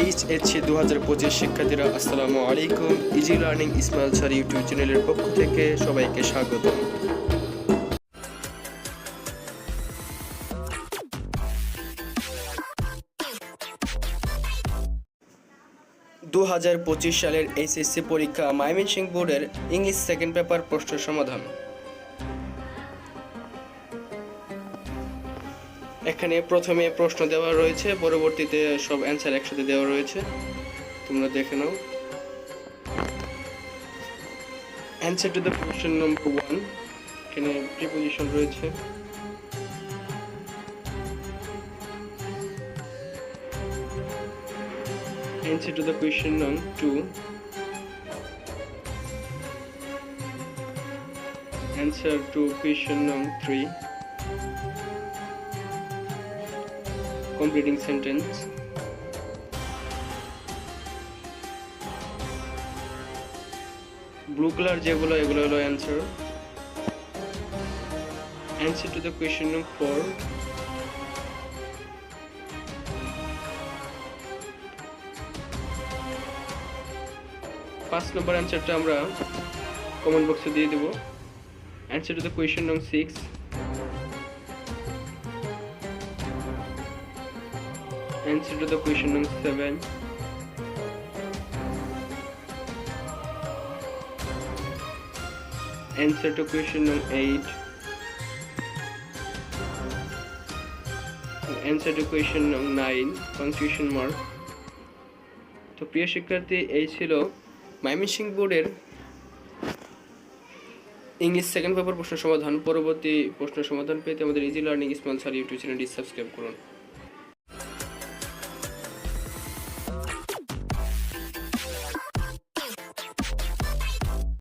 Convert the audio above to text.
H H দু হাজার পঁচিশ শিক্ষার্থীরা, আসসালামু আলাইকুম। Easy learning Ismail sir YouTube চ্যানেলের পক্ষ থেকে সবাইকে স্বাগত। দু হাজার পঁচিশ সালের এইচএসসি পরীক্ষা ময়মনসিংহ বোর্ডের ইংলিশ সেকেন্ড পেপার প্রশ্ন সমাধান। এখানে প্রথমে প্রশ্ন দেওয়া রয়েছে, পরবর্তীতে সব অ্যান্সার একসাথে দেওয়া রয়েছে তোমরা দেখে নাও answer to the question number one এখানে প্রিপোজিশন রয়েছে Answer to the question number two. Answer to question number three. Completing sentence. Blue colour যেগুলো, এগুলো হলো answer answer to the question four পাঁচ নম্বর অ্যান্সারটা আমরা কমেন্ট বক্সে দিয়ে দেবো। অ্যান্সার টু দ্য কোয়েশ্চেন নং six answer to the question নং সেভেন অ্যান্সার টু কোয়েশ্চেন নং eight answer to question nine punctuation mark তো প্রিয় শিক্ষার্থী, এই ছিল ময়মনসিংহ বোর্ডের ইংলিশ সেকেন্ড পেপার প্রশ্ন সমাধান। পরবর্তী প্রশ্ন সমাধান পেতে আমাদের easy learning small sir YouTube চ্যানেলটি সাবস্ক্রাইব করুন।